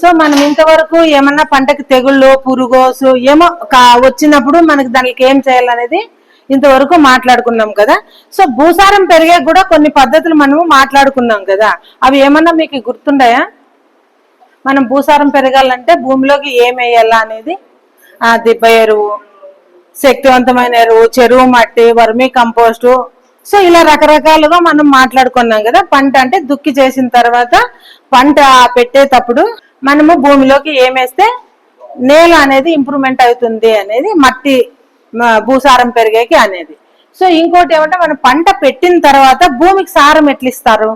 So మనం ఇంతవరకు ఏమన్నా పంటకి తెగుళ్ళు పురుగోసు ఏమో వచ్చినప్పుడు మనకి దానికి ఏం చేయాలనేది ఇంతవరకు మాట్లాడుకున్నాం కదా. సో భూసారం పెరిగే కూడా కొన్ని పద్ధతులు మనము మాట్లాడుకున్నాం కదా. అవి ఏమన్నా మీకు గుర్తుండయా? మనం భూసారం పెరగాలంటే భూమిలోకి ఏం వేయాలా అనేది? ఆ దిబ్బ ఎరువు శక్తివంతమైన ఎరువు చెరువు మట్టి వర్మీ కంపోస్టు. సో ఇలా రకరకాలుగా మనం మాట్లాడుకున్నాం కదా. పంట అంటే దుక్కి చేసిన తర్వాత పంట పెట్టేటప్పుడు మనము భూమిలోకి ఏమేస్తే నేల అనేది ఇంప్రూవ్మెంట్ అవుతుంది అనేది మట్టి భూసారం పెరిగేకి అనేది. సో ఇంకోటి ఏమంటే మనం పంట పెట్టిన తర్వాత భూమికి సారం ఎట్లా ఇస్తారు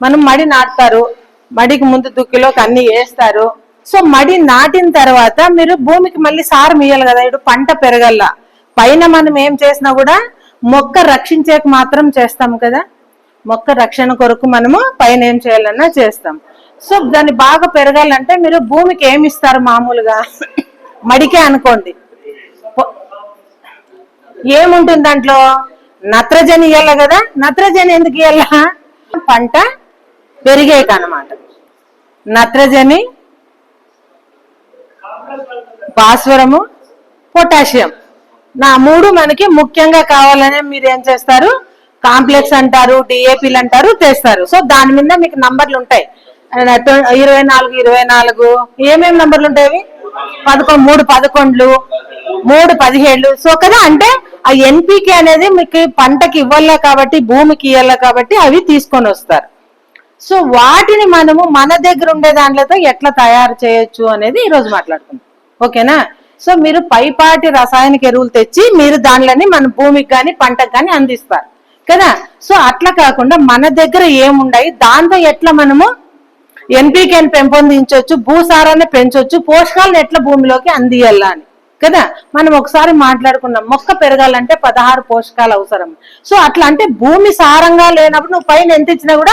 మనం మడి నాటుతారు మడికి ముందు దుక్కిలోకి అన్ని వేస్తారు. సో మడి నాటిన తర్వాత మీరు భూమికి మళ్ళీ సారం ఇయ్యాలి కదా ఇప్పుడు పంట పెరగల్లా. పైన మనం ఏం చేసినా కూడా మొక్క రక్షించేకి మాత్రం చేస్తాం కదా. మొక్క రక్షణ కొరకు మనము పైన ఏం చేయాలన్నా చేస్తాం. సో దాన్ని బాగా పెరగాలంటే మీరు భూమికి ఏమి ఇస్తారు మామూలుగా? మడికే అనుకోండి. ఏముంటుంది దాంట్లో? నత్రజని ఇవ్వాలి కదా? నత్రజని ఎందుకు ఇయ్యాల? పంట పెరిగేక అనమాట నత్రజని భాస్వరము పొటాషియం. నా మూడు మనకి ముఖ్యంగా కావాలనే మీరు ఏం చేస్తారు? కాంప్లెక్స్ అంటారు డిఏపీలు అంటారు తెస్తారు. సో దాని మీద మీకు నంబర్లు ఉంటాయి. ఇరవై నాలుగు ఇరవై నాలుగు. ఏమేమి నంబర్లు ఉంటాయి పదకొండు మూడు పదకొండ్లు మూడు పదిహేళ్ళు. సో కదా అంటే ఆ ఎన్పికే అనేది మీకు పంటకి ఇవ్వాల కాబట్టి భూమికి ఇవ్వాల కాబట్టి అవి తీసుకొని వస్తారు. సో వాటిని మనము మన దగ్గర ఉండే దాంట్లతో ఎట్లా తయారు చేయొచ్చు అనేది ఈ రోజు మాట్లాడుకుందాం. ఓకేనా? సో మీరు పైపాటి రసాయనిక ఎరువులు తెచ్చి మీరు దానిలని మన భూమికి కానీ పంటకు కానీ అందిస్తారు. కదా? సో అట్లా కాకుండా మన దగ్గర ఏముండయి? దాంతో ఎట్లా మనము ఎన్పీకేని పెంపొందించవచ్చు భూసారాన్ని పెంచవచ్చు పోషకాలను ఎట్లా భూమిలోకి అందియాలా అని. కదా? మనం ఒకసారి మాట్లాడుకున్నాం మొక్క పెరగాలంటే పదహారు పోషకాలు అవసరం. సో అట్లా అంటే భూమి సారంగా లేనప్పుడు నువ్వు పైన ఎంత ఇచ్చినా కూడా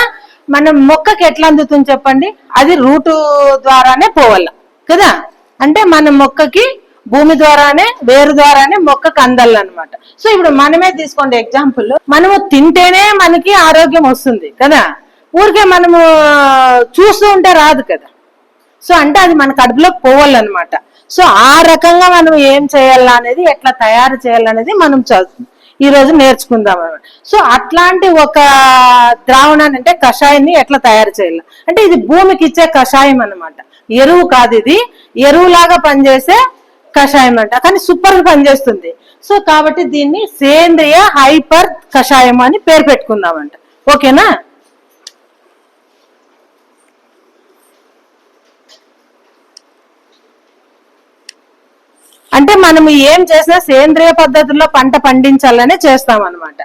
మనం మొక్కకి ఎట్లా అందుతుంది చెప్పండి? అది రూటు ద్వారానే పోవాల. కదా? అంటే మన మొక్కకి భూమి ద్వారానే వేరు ద్వారానే మొక్కకు అందాలన్నమాట సో ఇప్పుడు మనమే తీసుకోండి ఎగ్జాంపుల్ మనము తింటేనే మనకి ఆరోగ్యం వస్తుంది. కదా? ఊరికే మనము చూస్తూ ఉంటే రాదు కదా. సో అంటే అది మన కడుపులోకి పోవాలన్నమాట. సో ఆ రకంగా మనం ఏం చేయాలా అనేది ఎట్లా తయారు చేయాలనేది మనం చదువు ఈ రోజు నేర్చుకుందాం అనమాట సో అట్లాంటి ఒక ద్రావణాన్ని అంటే కషాయాన్ని ఎట్లా తయారు చేయాలి? అంటే ఇది భూమికి ఇచ్చే కషాయం అన్నమాట. ఎరువు కాదు ఇది. ఎరువులాగా పనిచేసే కషాయం అంట. కానీ సూపర్గా పనిచేస్తుంది. సో కాబట్టి దీన్ని సేంద్రియ హైపర్ కషాయం అని పేరు పెట్టుకుందామంట. ఓకేనా అంటే మనం ఏం చేసినా సేంద్రియ పద్ధతుల్లో పంట పండించాలనే చేస్తాం అనమాట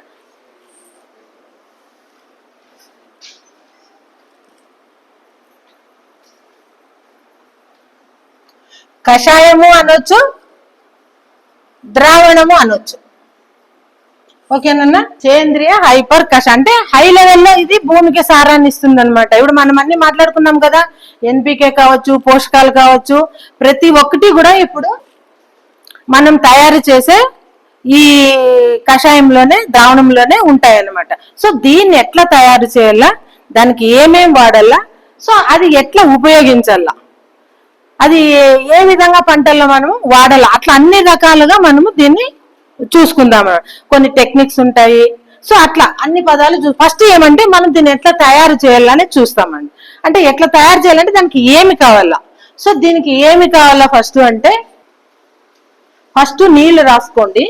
కషాయము అనొచ్చు ద్రావణము అనొచ్చు. ఓకేనన్నా? సేంద్రియ హైపర్ కష అంటే హై లెవెల్లో ఇది భూమికి సారాన్ని ఇస్తుంది అనమాట ఇప్పుడు మనం అన్ని మాట్లాడుకున్నాం కదా ఎన్పికే కావచ్చు పోషకాలు కావచ్చు ప్రతి ఒక్కటి కూడా ఇప్పుడు మనం తయారు చేసే ఈ కషాయంలోనే ద్రావణంలోనే ఉంటాయి అన్నమాట సో దీన్ని ఎట్లా తయారు చేయాలా? దానికి ఏమేం వాడాలా? సో అది ఎట్లా ఉపయోగించాలా? అది ఏ- ఏ విధంగా పంటల్లో మనము వాడాలి? అట్లా అన్ని రకాలుగా మనము దీన్ని చూసుకుందాం కొన్ని టెక్నిక్స్ ఉంటాయి. సో అట్లా అన్ని పదాలు చూ ఫస్ట్ ఏమంటే మనం దీన్ని ఎట్లా తయారు చేయాలని చూస్తామండి. అంటే ఎట్లా తయారు చేయాలంటే దానికి ఏమి కావాలా? సో దీనికి ఏమి కావాలా ఫస్ట్ అంటే ఫస్ట్ నీళ్ళు రాసుకోండి.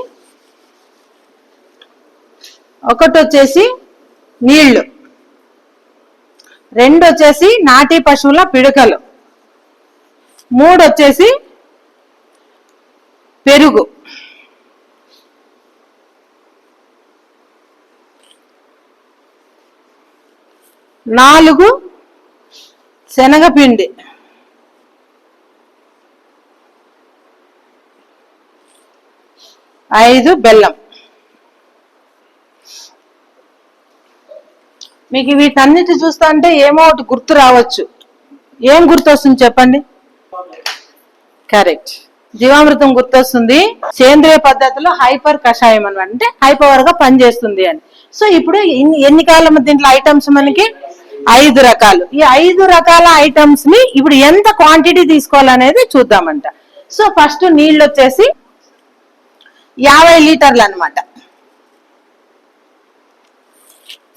ఒకటి వచ్చేసి నీళ్ళు. రెండు వచ్చేసి నాటి పశువుల పిడకలు. మూడు వచ్చేసి పెరుగు. నాలుగు శనగపిండి. ఐదు బెల్లం. మీకు వీటన్నిటి చూస్తా అంటే ఏమో ఒకటి గుర్తు రావచ్చు. ఏం గుర్తు వస్తుంది చెప్పండి? కరెక్ట్ జీవామృతం గుర్తొస్తుంది. సేంద్రియ పద్ధతిలో హైపర్ కషాయం అని అంటే హైపవర్గా పనిచేస్తుంది అని. సో ఇప్పుడు ఇన్ని- ఎన్ని కాలం దీంట్లో ఐటమ్స్ మనకి? ఐదు రకాలు. ఈ ఐదు రకాల ఐటమ్స్ని ఇప్పుడు ఎంత క్వాంటిటీ తీసుకోవాలనేది చూద్దామంట. సో ఫస్ట్ నీళ్ళు వచ్చేసి యాభై లీటర్లు అన్నమాట.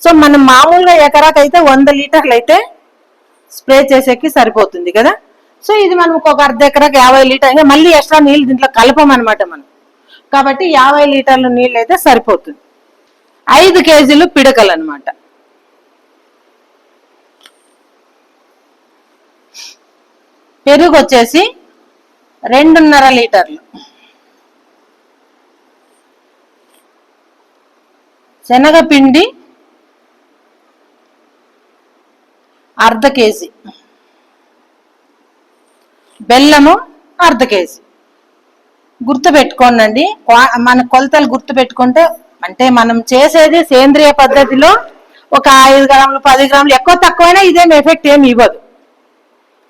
సో మనం మామూలుగా ఎకరాకైతే వంద లీటర్లు అయితే స్ప్రే చేసేకి సరిపోతుంది కదా? సో ఇది మనం ఒక అర్ధ ఎకరాకి యాభై లీటర్ మళ్ళీ ఎక్స్ట్రా నీళ్ళు దీంట్లో కలపమనమాట మనం. కాబట్టి యాభై లీటర్ల నీళ్ళు అయితే సరిపోతుంది. ఐదు కేజీలు పిడకలు అనమాట పెరుగు వచ్చేసి రెండున్నర లీటర్లు. శనగపిండి అర్ధ కేజీ. బెల్లము అర్ధ కేజీ. గుర్తుపెట్టుకోనండి మన కొలతలు గుర్తుపెట్టుకుంటే అంటే మనం చేసేది సేంద్రియ పద్ధతిలో ఒక ఐదు గ్రాములు పది గ్రాములు ఎక్కువ తక్కువైనా ఇదేం ఎఫెక్ట్ ఏమి ఇవ్వదు.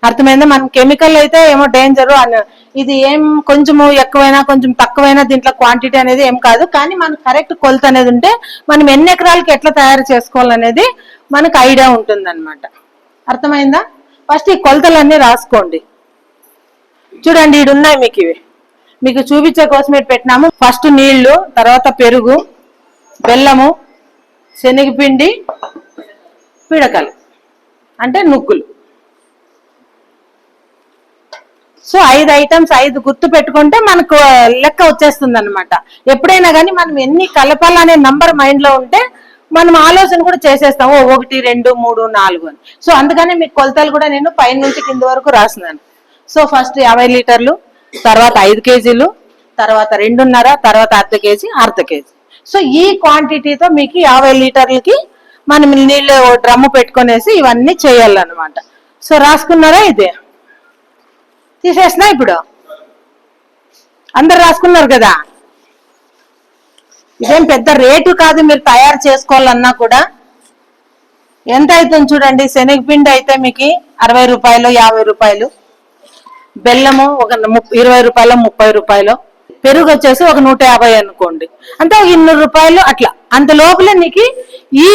అర్థమైందా? మనం కెమికల్ అయితే ఏమో డేంజర్ ఇది ఏం కొంచెము ఎక్కువైనా కొంచెం తక్కువైనా దీంట్లో క్వాంటిటీ అనేది ఏం కాదు. కానీ మనకు కరెక్ట్ కొలత అనేది ఉంటే మనం ఎన్ని ఎకరాలకి ఎట్లా తయారు చేసుకోవాలనేది మనకు ఐడియా ఉంటుంది అర్థమైందా? ఫస్ట్ ఈ కొలతలన్నీ రాసుకోండి. చూడండి ఇడు ఉన్నాయి మీకు ఇవి. మీకు చూపించే కోసం ఇటు పెట్టినాము. ఫస్ట్ నీళ్ళు తర్వాత పెరుగు బెల్లము శనగపిండి పిడకలు. అంటే నుగ్గులు. సో ఐదు ఐటమ్స్ ఐదు గుర్తు పెట్టుకుంటే మనకు లెక్క వచ్చేస్తుంది అనమాట ఎప్పుడైనా కానీ మనం ఎన్ని కలపాలనే నంబర్ మైండ్లో ఉంటే మనం ఆలోచన కూడా చేసేస్తాము ఒకటి రెండు మూడు నాలుగు అని. సో అందుకనే మీకు కొలతలు కూడా నేను పైన నుంచి కింద వరకు రాసినాను సో ఫస్ట్ యాభై లీటర్లు తర్వాత ఐదు కేజీలు తర్వాత రెండున్నర తర్వాత అర్ధ కేజీ అర్ధ కేజీ. సో ఈ క్వాంటిటీతో మీకు యాభై లీటర్లకి మనం నీళ్ళు డ్రమ్ము పెట్టుకునేసి ఇవన్నీ చేయాలన్నమాట. సో రాసుకున్నారా ఇదే? తీసేసినా ఇప్పుడు? అందరు రాసుకున్నారు కదా? ఇదేం పెద్ద రేటు కాదు మీరు తయారు చేసుకోవాలన్నా కూడా. ఎంత అవుతుంది చూడండి శనగపిండి అయితే మీకు అరవై రూపాయలు యాభై రూపాయలు. బెల్లము ఒక ముప్- ఇరవై రూపాయలు ముప్పై రూపాయలు. పెరుగు వచ్చేసి ఒక నూట యాభై అనుకోండి. అంటే ఒక ఇన్నూరు రూపాయలు అట్లా. అంత లోపల నీకు ఈ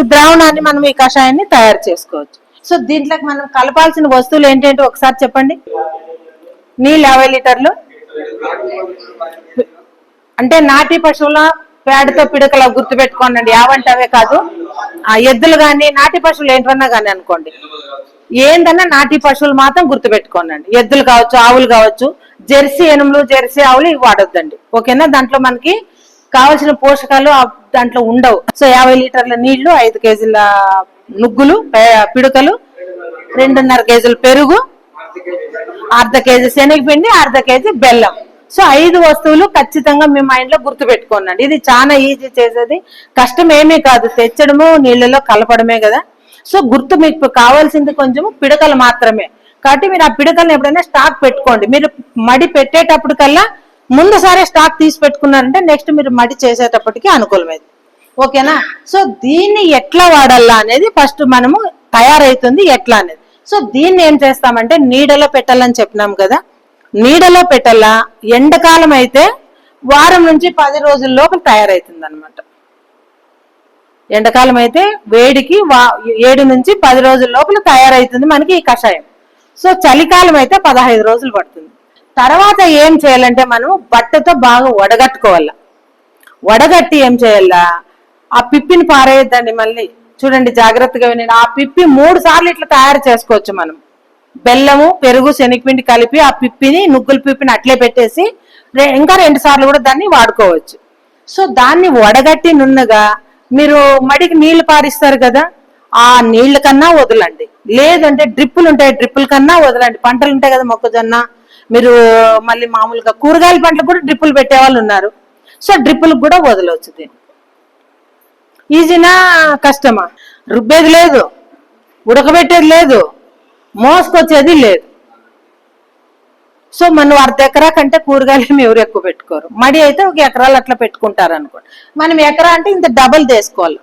ద్రావణాన్ని మనం ఈ కషాయాన్ని తయారు చేసుకోవచ్చు. సో దీంట్లోకి మనం కలపాల్సిన వస్తువులు ఏంటంటే ఒకసారి చెప్పండి. నీళ్ళు యాభై లీటర్లు. అంటే నాటి పశువుల పేడతో పిడకల గుర్తు పెట్టుకోండి యావంటే అవే కాదు. ఆ ఎద్దులు కానీ నాటి పశువులు ఏంటన్నా కానీ అనుకోండి. ఏందన్నా నాటి పశువులు మాత్రం గుర్తు పెట్టుకోనండి ఎద్దులు కావచ్చు ఆవులు కావచ్చు జెర్సీ ఎనుములు జెర్సీ ఆవులు ఇవి వాడొద్దండి. ఓకేనా? దాంట్లో మనకి కావాల్సిన పోషకాలు దాంట్లో ఉండవు. సో యాభై లీటర్ల నీళ్ళు ఐదు కేజీల నుగ్గులు పిడకలు రెండున్నర కేజీలు పెరుగు అర్ధ కేజీ శనగపిండి అర్ధ కేజీ బెల్లం. సో ఐదు వస్తువులు ఖచ్చితంగా మీ మైండ్లో గుర్తు పెట్టుకోనండి ఇది చాలా ఈజీ చేసేది. కష్టం ఏమీ కాదు. తెచ్చడము నీళ్ళలో కలపడమే కదా. సో గుర్తు మీకు కావాల్సింది కొంచెము పిడకలు మాత్రమే. కాబట్టి మీరు ఆ పిడకలను ఎప్పుడైనా స్టాక్ పెట్టుకోండి. మీరు మడి పెట్టేటప్పుడు కల్లా ముందుసారే స్టాక్ తీసి పెట్టుకున్నారంటే నెక్స్ట్ మీరు మడి చేసేటప్పటికి అనుకూలమైంది. ఓకేనా? సో దీన్ని ఎట్లా వాడాలా అనేది ఫస్ట్ మనము తయారైతుంది ఎట్లా అనేది. సో దీన్ని ఏం చేస్తామంటే నీడలో పెట్టాలని చెప్పినాం కదా. నీడలో పెట్టాలా? ఎండాకాలం అయితే వారం నుంచి పది రోజుల లోపల తయారైతుంది అనమాట ఎండాకాలం అయితే వేడికి వా- ఏడు నుంచి పది రోజుల లోపల తయారైతుంది మనకి ఈ కషాయం. సో చలికాలం అయితే పదహైదు రోజులు పడుతుంది. తర్వాత ఏం చేయాలంటే మనం బట్టతో బాగా వడగట్టుకోవాలా. వడగట్టి ఏం చేయాలా? ఆ పిప్పిని పారేయద్దండి మళ్ళీ. చూడండి జాగ్రత్తగా వినండి. ఆ పిప్పి మూడు సార్లు ఇట్లా తయారు చేసుకోవచ్చు మనం. బెల్లము పెరుగు శనగపిండి కలిపి ఆ పిప్పిని నుగ్గుల పిప్పిని అట్లే పెట్టేసి ఇంకా రెండు సార్లు కూడా దాన్ని వాడుకోవచ్చు. సో దాన్ని వడగట్టి నున్నగా మీరు మడికి నీళ్ళు పారిస్తారు కదా ఆ నీళ్ళ కన్నా వదలండి. లేదంటే డ్రిప్పులు ఉంటాయి డ్రిప్పుల కన్నా వదలండి. పంటలు ఉంటాయి కదా మొక్కజొన్న. మీరు మళ్ళీ మామూలుగా కూరగాయల పంటలు కూడా డ్రిప్పులు పెట్టే వాళ్ళు ఉన్నారు. సో డ్రిప్పులకు కూడా వదలవచ్చు దీన్ని. ఈజీనా? కష్టమా? రుబ్బేది లేదు. ఉడకబెట్టేది లేదు. మోసుకొచ్చేది లేదు. సో మనం అర్ధ ఎకరా కంటే కూరగాయలు ఎవరు ఎక్కువ పెట్టుకోరు. మడి అయితే ఒక ఎకరాలు అట్లా పెట్టుకుంటారు అనుకోండి మనం ఎకరా అంటే ఇంత డబల్ తీసుకోవాలి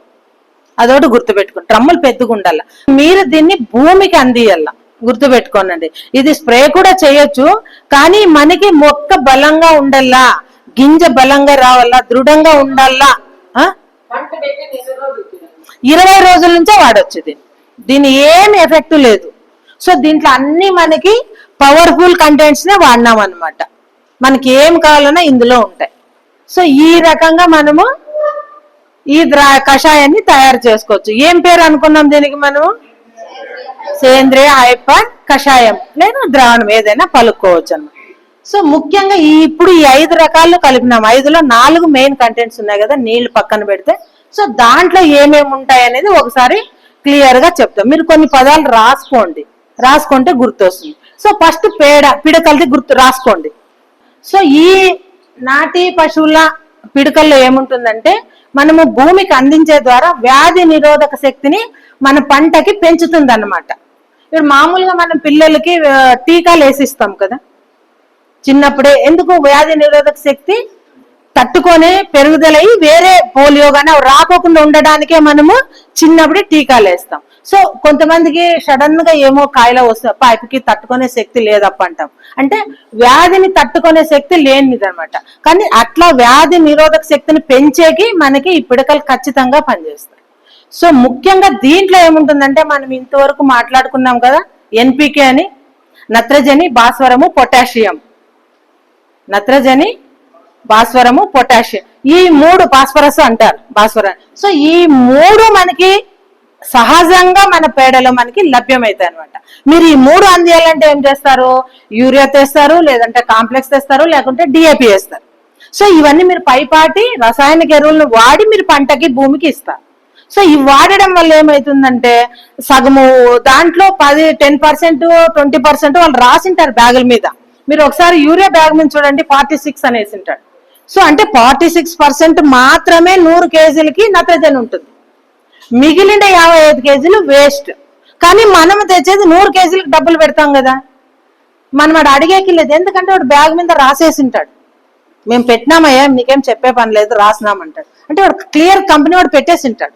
అదొకటి గుర్తుపెట్టుకోండి. డ్రమ్ములు పెద్దగా ఉండాలి. మీరు దీన్ని భూమికి అందియాల గుర్తుపెట్టుకోనండి. ఇది స్ప్రే కూడా చేయొచ్చు కానీ మనకి మొక్క బలంగా ఉండాలా? గింజ బలంగా రావాలా? దృఢంగా ఉండాలా? ఇరవై రోజుల నుంచే వాడొచ్చు దీన్ని. దీని ఏం ఎఫెక్ట్ లేదు. సో దీంట్లో అన్ని మనకి పవర్ఫుల్ కంటెంట్స్ నే వాడినాం అనమాట మనకి ఏం కావాలన్నా ఇందులో ఉంటాయి. సో ఈ రకంగా మనము ఈ ద్రా కషాయాన్ని తయారు చేసుకోవచ్చు. ఏం పేరు అనుకున్నాం దీనికి మనము? సేంద్రియ హైపర్ కషాయం. లేదా ద్రావణం ఏదైనా పలుకోవచ్చు అన్నమాట సో ముఖ్యంగా ఈ ఇప్పుడు ఈ ఐదు రకాలు కలిపినాం. ఐదులో నాలుగు మెయిన్ కంటెంట్స్ ఉన్నాయి కదా నీళ్ళు పక్కన పెడితే. సో దాంట్లో ఏమేమి ఉంటాయి అనేది ఒకసారి క్లియర్గా చెప్తాం. మీరు కొన్ని పదాలు రాసుకోండి. రాసుకుంటే గుర్తొస్తుంది. సో ఫస్ట్ పేడ పిడకలది గుర్తు రాసుకోండి. సో ఈ నాటి పశువుల పిడకల్లో ఏముంటుందంటే మనము భూమికి అందించే ద్వారా వ్యాధి నిరోధక శక్తిని మన పంటకి పెంచుతుంది అనమాట ఇప్పుడు మామూలుగా మనం పిల్లలకి టీకాలు వేసిస్తాం కదా. చిన్నప్పుడే ఎందుకు వ్యాధి నిరోధక శక్తి తట్టుకొని పెరుగుదలై వేరే పోలియో కానీ అవి రాకోకుండా ఉండడానికే మనము చిన్నప్పుడే టీకాలు వేస్తాం. సో కొంతమందికి సడన్గా ఏమో కాయలు వస్తా పైపుకి తట్టుకునే శక్తి లేదప్ప అంటాం. అంటే వ్యాధిని తట్టుకునే శక్తి లేనిది అనమాట కానీ అట్లా వ్యాధి నిరోధక శక్తిని పెంచేకి మనకి ఈ పిడకలు ఖచ్చితంగా పనిచేస్తాయి. సో ముఖ్యంగా దీంట్లో ఏముంటుందంటే మనం ఇంతవరకు మాట్లాడుకున్నాం కదా ఎన్పికే అని నత్రజని భాస్వరము పొటాషియం. నత్రజని భాస్వరము పొటాషియం ఈ మూడు భాస్వరస్ అంటారు భాస్వరం. సో ఈ మూడు మనకి సహజంగా మన పేడలో మనకి లభ్యమవుతాయి అనమాట మీరు ఈ మూడు అందియాలంటే ఏం చేస్తారు? యూరియా తెస్తారు లేదంటే కాంప్లెక్స్ తెస్తారు లేకుంటే డిఏపి వేస్తారు. సో ఇవన్నీ మీరు పైపాటి రసాయనిక ఎరువులను వాడి మీరు పంటకి భూమికి ఇస్తారు. సో ఇవి వాడడం వల్ల ఏమవుతుందంటే సగము దాంట్లో పది టెన్ పర్సెంట్ ట్వంటీ పర్సెంట్ వాళ్ళు రాసింటారు బ్యాగుల మీద. మీరు ఒకసారి యూరియా బ్యాగ్ మీద చూడండి ఫార్టీ సిక్స్ అనేసి ఉంటాడు. సో అంటే ఫార్టీ సిక్స్ పర్సెంట్ మాత్రమే నూరు కేజీలకి నత్రజని ఉంటుంది. మిగిలిన యాభై ఐదు కేజీలు వేస్ట్ కానీ మనం తెచ్చేది నూరు కేజీలకు డబ్బులు పెడతాం కదా. మనం వాడు అడిగేకి లేదు ఎందుకంటే వాడు బ్యాగ్ మీద రాసేసి ఉంటాడు. మేము పెట్టినామయ్యా నీకేం చెప్పే పని లేదు రాసినామంటాడు. అంటే వాడు క్లియర్ కంపెనీ వాడు పెట్టేసి ఉంటాడు.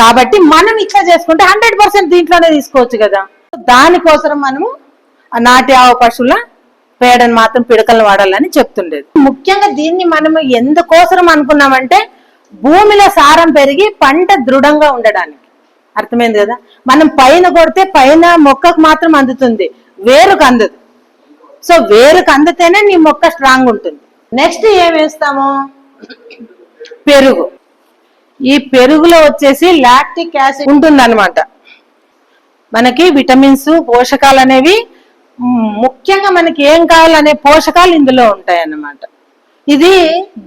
కాబట్టి మనం ఇట్లా చేసుకుంటే హండ్రెడ్ పర్సెంట్ దీంట్లోనే తీసుకోవచ్చు కదా. దానికోసం మనము నాటి ఆవు పశువుల పేడను మాత్రం పిడకలు వాడాలని చెప్తుండేది. ముఖ్యంగా దీన్ని మనము ఎందుకోసం అనుకున్నామంటే భూమిలో సారం పెరిగి పంట దృఢంగా ఉండడానికి. అర్థమైంది కదా? మనం పైన కొడితే పైన మొక్కకు మాత్రం అందుతుంది వేరుకు అందదు. సో వేరుకు అందితేనే నీ మొక్క స్ట్రాంగ్ ఉంటుంది. నెక్స్ట్ ఏం వేస్తాము? పెరుగు. ఈ పెరుగులో వచ్చేసి లాక్టిక్ యాసిడ్ ఉంటుంది మనకి విటమిన్స్ పోషకాలు అనేవి ముఖ్యంగా మనకి ఏం కావాలనే పోషకాలు ఇందులో ఉంటాయి అన్నమాట ఇది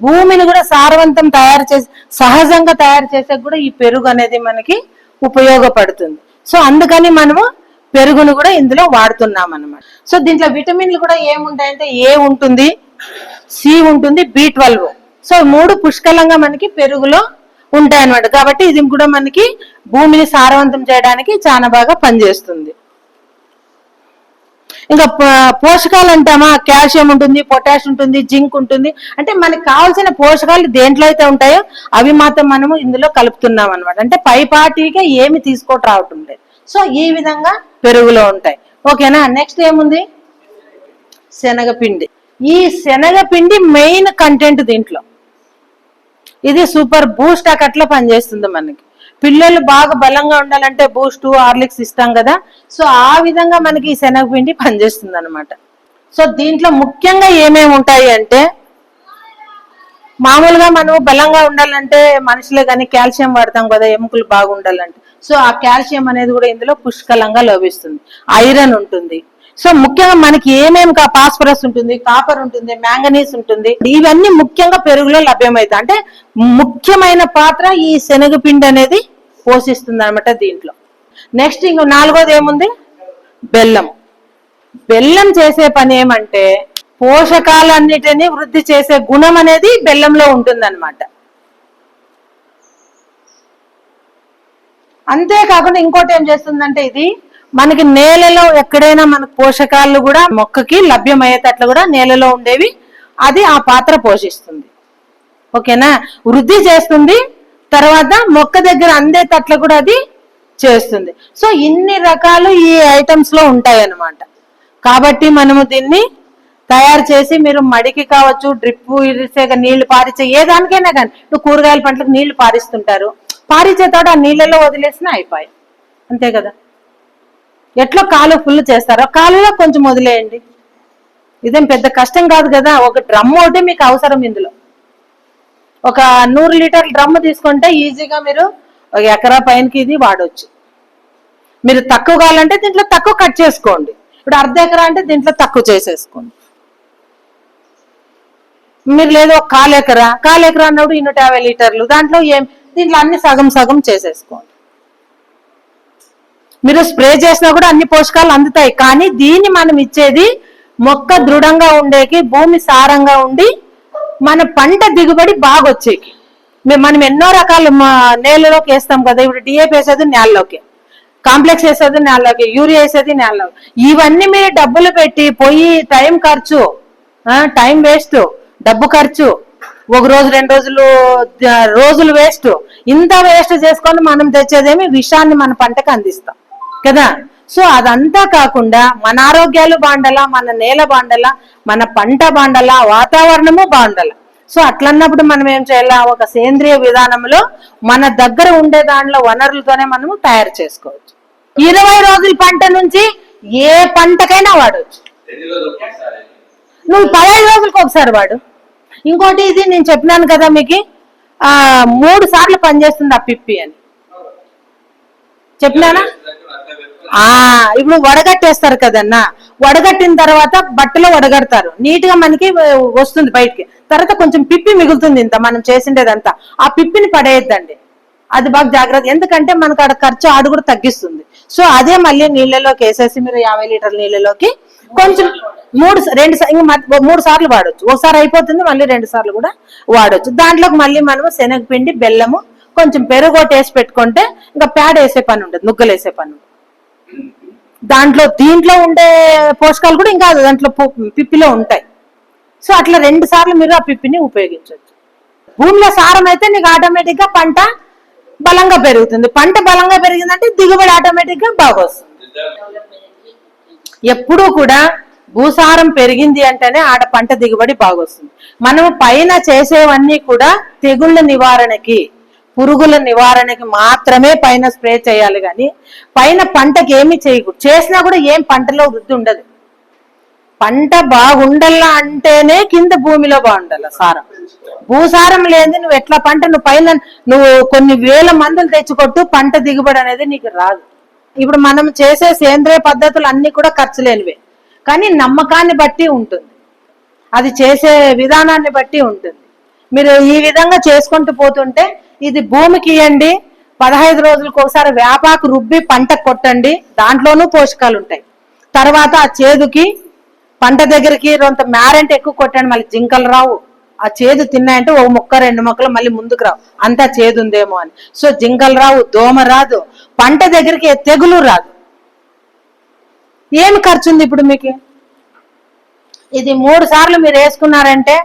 భూమిని కూడా సారవంతం తయారు చేసి సహజంగా తయారు చేసే కూడా ఈ పెరుగు అనేది మనకి ఉపయోగపడుతుంది. సో అందుకని మనము పెరుగును కూడా ఇందులో వాడుతున్నాం అన్నమాట సో దీంట్లో విటమిన్లు కూడా ఏముంటాయంటే ఏ ఉంటుంది సి ఉంటుంది బి ట్వెల్వ్. సో మూడు పుష్కలంగా మనకి పెరుగులో ఉంటాయి అన్నమాట కాబట్టి ఇది కూడా మనకి భూమిని సారవంతం చేయడానికి చాలా బాగా పనిచేస్తుంది. ఇంకా పోషకాలు అంటామా? కాల్షియం ఉంటుంది పొటాష్ ఉంటుంది జింక్ ఉంటుంది. అంటే మనకి కావాల్సిన పోషకాలు దేంట్లో అయితే ఉంటాయో అవి మాత్రం మనము ఇందులో కలుపుతున్నాం అనమాట అంటే పైపాటిగా ఏమి తీసుకోవటం రావటం లేదు. సో ఈ విధంగా పెరుగులో ఉంటాయి. ఓకేనా? నెక్స్ట్ ఏముంది? శనగపిండి. ఈ శనగపిండి మెయిన్ కంటెంట్ దీంట్లో. ఇది సూపర్ బూస్ట్ అట్లా పనిచేస్తుంది మనకి. పిల్లలు బాగా బలంగా ఉండాలంటే బూస్ట్ హార్లిక్స్ ఇస్తాం కదా. సో ఆ విధంగా మనకి ఈ శనగపిండి పనిచేస్తుంది అనమాట సో దీంట్లో ముఖ్యంగా ఏమేమి ఉంటాయి అంటే మామూలుగా మనం బలంగా ఉండాలంటే మనుషులే కానీ కాల్షియం వాడతాం కదా ఎముకలు బాగుండాలంటే. సో ఆ కాల్షియం అనేది కూడా ఇందులో పుష్కలంగా లభిస్తుంది ఐరన్ ఉంటుంది. సో ముఖ్యంగా మనకి ఏమేమి పాస్పరస్ ఉంటుంది కాపర్ ఉంటుంది మ్యాంగనీస్ ఉంటుంది. ఇవన్నీ ముఖ్యంగా పెరుగులో లభ్యమవుతాయి. అంటే ముఖ్యమైన పాత్ర ఈ శనగపిండి అనేది పోషిస్తుంది అనమాట దీంట్లో. నెక్స్ట్ ఇంకో నాలుగోది ఏముంది? బెల్లం. బెల్లం చేసే పని ఏమంటే పోషకాలన్నిటిని వృద్ధి చేసే గుణం అనేది బెల్లంలో ఉంటుందన్నమాట. అంతేకాకుండా ఇంకోటి ఏం చేస్తుందంటే ఇది మనకి నేలలో ఎక్కడైనా మనకు పోషకాలు కూడా మొక్కకి లభ్యమయ్యేటట్లు కూడా నేలలో ఉండేవి. అది ఆ పాత్ర పోషిస్తుంది. ఓకేనా? వృద్ధి చేస్తుంది తర్వాత మొక్క దగ్గర అందేటట్లు కూడా అది చేస్తుంది. సో ఇన్ని రకాలు ఈ ఐటమ్స్లో ఉంటాయి అన్నమాట కాబట్టి మనము దీన్ని తయారు చేసి మీరు మడికి కావచ్చు డ్రిప్ ఇరిసే నీళ్ళు పారిచే ఏ దానికైనా కానీ ఇప్పుడు కూరగాయల పంటలకు నీళ్ళు పారిస్తుంటారు. పారించే తోట ఆ నీళ్ళలో వదిలేసినా అయిపోయి అంతే కదా? ఎట్లా కాలు ఫుల్ చేస్తారో? కాలులో కొంచెం వదిలేయండి. ఇదేం పెద్ద కష్టం కాదు కదా? ఒక డ్రమ్ ఒకటి మీకు అవసరం ఇందులో. ఒక నూరు లీటర్ డ్రమ్ తీసుకుంటే ఈజీగా మీరు ఒక ఎకరా పైనకి ఇది వాడవచ్చు మీరు తక్కువ కావాలంటే దీంట్లో తక్కువ కట్ చేసుకోండి. ఇప్పుడు అర్ధ ఎకరా అంటే దీంట్లో తక్కువ చేసేసుకోండి. మీరు లేదు ఒక కాలు ఎకరా కాలు ఎకరా అన్నప్పుడు ఇన్నూట యాభై లీటర్లు దాంట్లో ఏం దీంట్లో అన్ని సగం సగం చేసేసుకోండి. మీరు స్ప్రే చేసినా కూడా అన్ని పోషకాలు అందుతాయి. కానీ దీన్ని మనం ఇచ్చేది మొక్క దృఢంగా ఉండేకి భూమి సారంగా ఉండి మన పంట దిగుబడి బాగొచ్చేకి మే- మనం ఎన్నో రకాల నేలలోకి వేస్తాం కదా ఇప్పుడు డిఏపి వేసేది నేలలోకి. కాంప్లెక్స్ వేసేది నేలలోకి యూరియా వేసేది నేలలోకి ఇవన్నీ మీరు డబ్బులు పెట్టి పోయి టైం ఖర్చు ఆ, టైం వేస్ట్ డబ్బు ఖర్చు ఒక రోజు రెండు రోజులు రోజులు వేస్ట్. ఇంత వేస్ట్ చేసుకొని మనం తెచ్చేదేమి విషాన్ని మన పంటకు అందిస్తాం. కదా? సో అదంతా కాకుండా మన ఆరోగ్యాలు బాండాలా మన నేల బాండాలా మన పంట బాండాలా వాతావరణము బాండాలా సో అట్లన్నప్పుడు మనం ఏం చేయాలా ఒక సేంద్రియ విధానంలో మన దగ్గర ఉండే దానిలో వనరులతోనే మనము తయారు చేసుకోవచ్చు. ఇరవై రోజుల పంట నుంచి ఏ పంటకైనా వాడవచ్చు నువ్వు పదహైదు రోజులకు ఒకసారి వాడు. ఇంకోటి ఇది నేను చెప్పినాను కదా మీకు ఆ మూడు సార్లు పనిచేస్తుంది ఆ పిప్పి అని. చెప్పినానా? ఆ ఇప్పుడు వడగట్టేస్తారు కదన్నా. వడగట్టిన తర్వాత బట్టలో వడగడతారు. నీట్గా మనకి వస్తుంది బయటికి. తర్వాత కొంచెం పిప్పి మిగులుతుంది ఇంత మనం చేసిండేదంతా. ఆ పిప్పిని పడేయద్దండి. అది బాగా జాగ్రత్త. ఎందుకంటే మనకు ఆడ ఖర్చు ఆడు కూడా తగ్గిస్తుంది. సో అదే మళ్ళీ నీళ్ళలోకి వేసేసి మీరు యాభై లీటర్ల నీళ్ళలోకి కొంచెం మూడు రెండు సార్ మూడు సార్లు వాడొచ్చు. ఒకసారి అయిపోతుంది మళ్ళీ రెండు సార్లు కూడా వాడొచ్చు. దాంట్లోకి మళ్ళీ మనము శనగపిండి బెల్లము కొంచెం పెరుగు ఒకటి వేసి పెట్టుకుంటే ఇంకా ప్యాడ్ వేసే పని ఉండదు నుగ్గలు వేసే పని ఉండదు. దాంట్లో దీంట్లో ఉండే పోషకాలు కూడా ఇంకా దాంట్లో పిప్పిలో ఉంటాయి. సో అట్లా రెండు సార్లు మీరు ఆ పిప్పిని ఉపయోగించవచ్చు. భూమిలో సారం అయితే నీకు ఆటోమేటిక్గా పంట బలంగా పెరుగుతుంది. పంట బలంగా పెరిగిందంటే దిగుబడి ఆటోమేటిక్గా బాగా వస్తుంది. ఎప్పుడూ కూడా భూసారం పెరిగింది అంటేనే ఆడ పంట దిగుబడి బాగొస్తుంది మనం పైన చేసేవన్నీ కూడా తెగుళ్ళ నివారణకి పురుగుల నివారణకి మాత్రమే పైన స్ప్రే చేయాలి కానీ పైన పంటకి ఏమి చేయకూడదు చేసినా కూడా ఏం పంటలో వృద్ధి ఉండదు. పంట బాగుండల్లా అంటేనే కింద భూమిలో బాగుండాల సారం. భూసారం లేని నువ్వు ఎట్లా పంట నువ్వు పైన నువ్వు కొన్ని వేల మందులు తెచ్చుకొట్టు పంట దిగుబడి అనేది నీకు రాదు. ఇప్పుడు మనం చేసే సేంద్రియ పద్ధతులు అన్ని కూడా ఖర్చు లేనివే. కానీ నమ్మకాన్ని బట్టి ఉంటుంది. అది చేసే విధానాన్ని బట్టి ఉంటుంది. మీరు ఈ విధంగా చేసుకుంటూ పోతుంటే ఇది భూమికి ఇవ్వండి పదహైదు రోజులకు ఒకసారి వేపాకు రుబ్బి పంట కొట్టండి. దాంట్లోనూ పోషకాలు ఉంటాయి. తర్వాత ఆ చేదుకి పంట దగ్గరికి కొంత మ్యారెంట్ ఎక్కువ కొట్టండి. మళ్ళీ జింకలు రావు. ఆ చేదు తిన్నాయంటే ఒక మొక్క రెండు మొక్కలు మళ్ళీ ముందుకు రావు. అంతా చేదు ఉందేమో అని. సో జింకలు రావు దోమ రాదు. పంట దగ్గరికి తెగులు రాదు. ఏమి ఖర్చు ఉంది ఇప్పుడు మీకు? ఇది మూడు సార్లు మీరు వేసుకున్నారంటే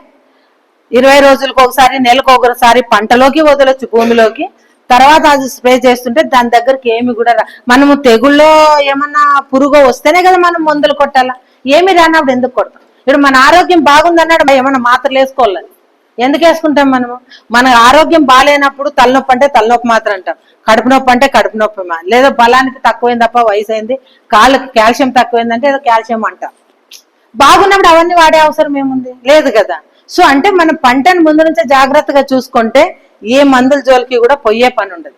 ఇరవై రోజులకు ఒకసారి నెలకు ఒకసారి పంటలోకి వదలొచ్చు భూమిలోకి. తర్వాత అది స్ప్రే చేస్తుంటే దాని దగ్గరికి ఏమి కూడా రా మనము తెగుళ్ళో ఏమన్నా పురుగు వస్తేనే కదా మనం మందులు కొట్టాలా? ఏమి రానప్పుడు ఎందుకు కొడతాం? ఇప్పుడు మన ఆరోగ్యం బాగుందన్నాడు ఏమన్నా మాత్రలు వేసుకోవాలి? ఎందుకు వేసుకుంటాం మనము? మన ఆరోగ్యం బాగాలేనప్పుడు తలనొప్పి అంటే తలనొప్పి మాత్రం అంటాం. కడుపు నొప్పి అంటే కడుపు నొప్పి లేదా బలానికి తక్కువైంది తప్ప వయసు అయింది కాళ్ళకి కాల్షియం తక్కువైందంటే ఏదో కాల్షియం అంటాం. బాగున్నప్పుడు అవన్నీ వాడే అవసరం ఏముంది? లేదు కదా. సో అంటే మన పంటను ముందు నుంచే జాగ్రత్తగా చూసుకుంటే ఏ మందుల జోలికి కూడా పోయే పని ఉండదు.